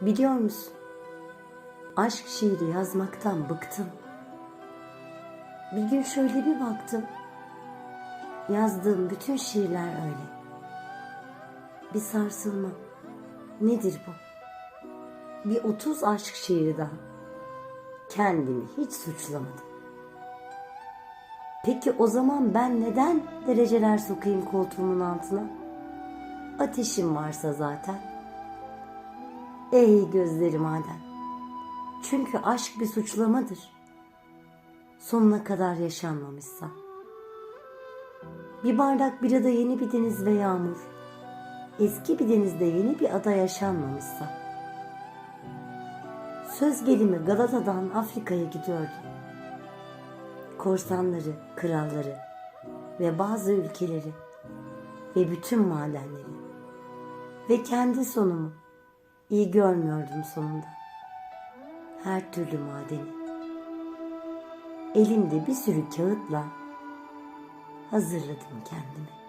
Biliyor musun? Aşk şiiri yazmaktan bıktım. Bir gün şöyle bir baktım. Yazdığım bütün şiirler öyle. Bir sarsılma. Nedir bu? Bir otuz aşk şiiri daha. Kendimi hiç suçlamadım. Peki o zaman ben neden dereceler sokayım koltuğumun altına? Ateşim varsa zaten. Ey gözleri maden. Çünkü aşk bir suçlamadır. Sonuna kadar yaşanmamışsa. Bir bardak birada yeni bir deniz ve yağmur. Eski bir denizde yeni bir ada yaşanmamışsa. Söz gelimi Galata'dan Afrika'ya gidiyordu. Korsanları, kralları ve bazı ülkeleri ve bütün madenleri ve kendi sonumu iyi görmüyordum sonunda. Her türlü madeni. Elimde bir sürü kağıtla hazırladım kendimi.